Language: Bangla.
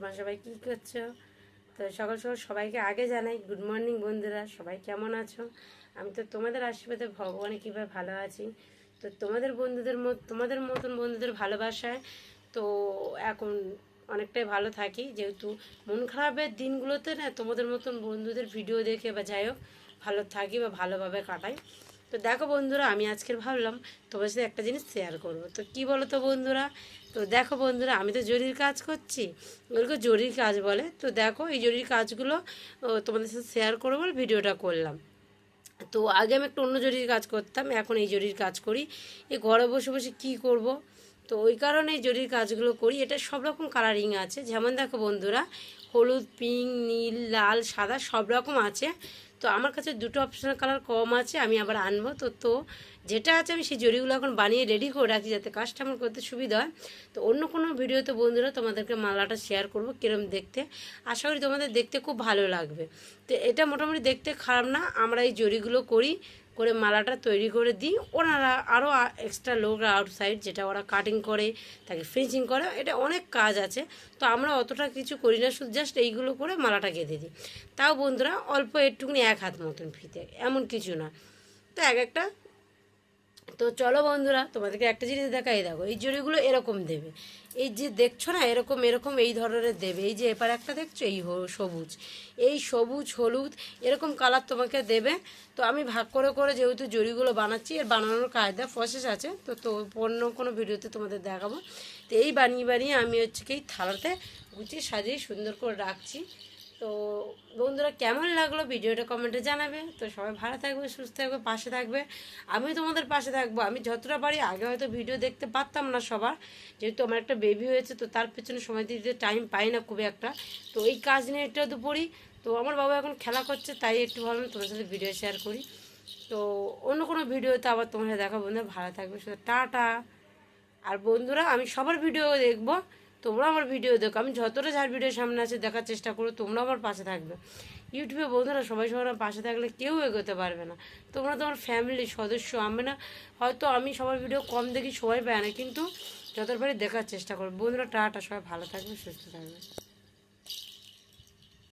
তোমরা সবাই কী করছ? তো সকাল সকাল সবাইকে আগে জানাই গুড মর্নিং বন্ধুরা, সবাই কেমন আছো? আমি তো তোমাদের আশীর্বাদে ভগবানে কীভাবে ভালো আছি। তো তোমাদের বন্ধুদের মত, তোমাদের মতন বন্ধুদের ভালোবাসায় তো এখন অনেকটাই ভালো থাকি। যেহেতু মন খারাপের দিনগুলোতে না তোমাদের মতন বন্ধুদের ভিডিও দেখে বা যাই হোক, ভালো থাকি বা ভালোভাবে কাটাই। তো দেখো বন্ধুরা, আমি আজকের ভাবলাম তোমার সাথে একটা জিনিস শেয়ার করব। তো কি বলো তো বন্ধুরা? তো দেখো বন্ধুরা, আমি তো জরির কাজ করছি। ওগুলোকে জরির কাজ বলে। তো দেখো, এই জরির কাজগুলো তোমাদের সাথে শেয়ার করব বলে ভিডিওটা করলাম। তো আগে আমি একটু অন্য জরির কাজ করতাম, এখন এই জরির কাজ করি। এই ঘরে বসে বসে কী করব? তো ওই কারণে জরির কাজগুলো করি। এটা সব রকম কালারিং আছে। যেমন দেখো বন্ধুরা হলুদ পিঙ্ক নীল, লাল, সাদা সব রকম আছে। তো আমার কাছে দুটো অপশনাল কালার কম আছে, আমি আবার আনব। তো তো যেটা আছে আমি সেই জরিগুলো এখন বানিয়ে রেডি করে রাখি যাতে কাজটা আমার করতে সুবিধা হয়। তো অন্য কোনো ভিডিওতে বন্ধুরা তোমাদেরকে মালাটা শেয়ার করব কিরম দেখতে। আশা করি তোমাদের দেখতে খুব ভালো লাগবে। তো এটা মোটামুটি দেখতে খারাপ না, আমরা এই জরিগুলো করি, করে মালাটা তৈরি করে দিই। ওনারা আরও এক্সট্রা লোক আউটসাইড যেটা ওরা কাটিং করে, তাকে ফিনিশিং করে, এটা অনেক কাজ আছে। তো আমরা অতটা কিছু করি না, শুধু জাস্ট এইগুলো করে মালাটা গেঁথে দিই। তাও বন্ধুরা অল্প একটুকুনি এক হাত মতন ফিতে, এমন কিছু না। তো এক একটা তো চলো বন্ধুরা, তোমাদেরকে একটা জিনিস দেখাই, দেখো, এই জড়িগুলো এরকম দেবে। এই যে দেখছ না, এরকম এরকম, এই ধরনের দেবে। এই যে এপার একটা দেখছ, এই সবুজ। এই সবুজ, হলুদ, এরকম কালার তোমাকে দেবে। তো আমি ভাগ করে করে যেহেতু জড়িগুলো বানাচ্ছি, এর বানানোর কায়দা প্রসেস আছে। তো তো অন্য কোনো ভিডিওতে তোমাদের দেখাবো। তো এই বানিয়ে বানিয়ে আমি হচ্ছে কি থালাতে গুছিয়ে সাজিয়ে সুন্দর করে রাখছি। তো বন্ধুরা কেমন লাগল ভিডিওটা কমেন্টে জানাবে। তো সবাই ভালো থাকবে, সুস্থ থাকবে, পাশে থাকবে। আমিও তোমাদের পাশে থাকব। আমি যতটা পারি আগে হয়তো ভিডিও দেখতে পারতাম না সবার। যেহেতু আমার একটা বেবি হয়েছে, তো তার পেছনে সময় দিতে টাইম পাই না খুব একটা। তো এই কাজ নিয়ে একটু তো পড়ি তো আমার বাবা এখন খেলা করছে, তাই একটু ভাবলাম তোমার সাথে ভিডিও শেয়ার করি। তো অন্য কোনো ভিডিওতে আবার তোমার সাথে দেখা বন্ধু ভালো থাকবে শুধু টাটা। আর বন্ধুরা, আমি সবার ভিডিও দেখব। তোমরা আমার ভিডিও দেখো। আমি যতটা যার ভিডিও সামনে আছে, দেখার চেষ্টা করো তোমরা আমার পাশে থাকবে। ইউটিউবে বন্ধুরা সবাই সবার পাশে থাকলে কেউ এগোতে পারবে না। তোমরা তোমার ফ্যামিলি সদস্য, আমি না। হয়তো আমি সবার ভিডিও কম দেখি, সবাই পায় না। কিন্তু যতবারই দেখার চেষ্টা করো বন্ধুরা, টাটা, সবাই ভালো থাকবে, সুস্থ থাকবে।